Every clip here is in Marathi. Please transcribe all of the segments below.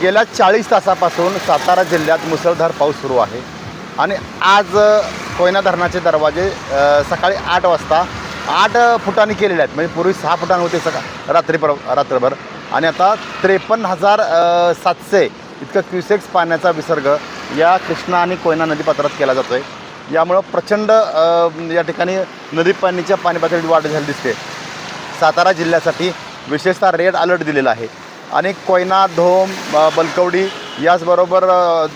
गेल्या चाळीस तासापासून सातारा जिल्ह्यात मुसळधार पाऊस सुरू आहे. आणि आज कोयना धरणाचे दरवाजे सकाळी आठ वाजता आठ फुटांनी केलेले आहेत. म्हणजे पूर्वी सहा फुटांनी होते सका रात्रीपर रात्रभर. आणि आता त्रेपन्न हजार सातशे इतकं क्युसेक्स पाण्याचा विसर्ग या कृष्णा आणि कोयना नदीपात्रात केला जातो आहे यामुळं प्रचंड या ठिकाणी नदी पाणीच्या पाणी पातळीत वाढ झाली दिसते. सातारा जिल्ह्यासाठी विशेषतः रेड अलर्ट दिलेला आहे. आणि कोयना धोम बलकवडी याचबरोबर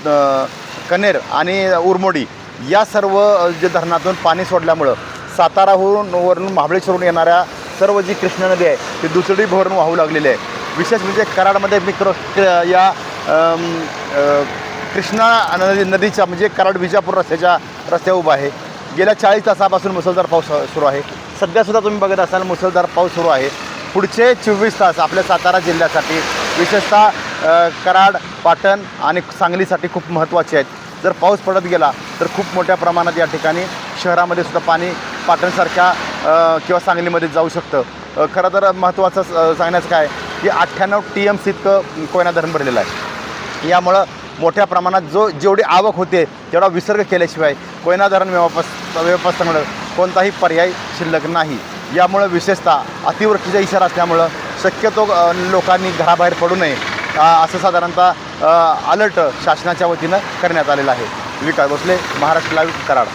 द- कनेर आणि उरमोडी या सर्व जे धरणातून पाणी सोडल्यामुळं साताराहून वरून महाबळेश्वरून येणाऱ्या सर्व जी कृष्णा नदी आहे ती दुसरी भरून वाहू लागलेली आहे. विशेष म्हणजे कराडमध्ये मिक्र या कृष्णा नदी नदीच्या म्हणजे कराड विजापूर रस्त्याच्या रस्त्यावर उभा आहे. गेल्या चाळीस तासापासून मुसळधार पाऊस सुरू आहे. सध्यासुद्धा तुम्ही बघत असाल मुसळधार पाऊस सुरू आहे. पुढचे चोवीस तास आपल्या सातारा जिल्ह्यासाठी विशेषतः कराड पाटण आणि सांगलीसाठी खूप महत्त्वाचे आहेत. जर पाऊस पडत गेला तर खूप मोठ्या प्रमाणात या ठिकाणी शहरामध्ये सुद्धा पाणी पाटणसारख्या किंवा सांगलीमध्ये जाऊ शकतं. खरं तर महत्त्वाचं सांगण्याचं काय की अठ्ठ्याण्णव टी एम सी इतकं कोयना धरण भरलेलं आहे. यामुळं मोठ्या प्रमाणात जो जेवढी आवक होते तेवढा विसर्ग केल्याशिवाय कोयना धरण व्यवस्था व्यवस्थापनामुळं कोणताही पर्याय शिल्लक नाही. यामुळं विशेषतः अतिवृष्टीचा इशारा असल्यामुळं शक्यतो लोकांनी घराबाहेर पडू नये. असं साधारणतः अलर्ट शासनाच्या वतीनं करण्यात आलेलं आहे. विकास भोसले महाराष्ट्र लाईव्ह कराड.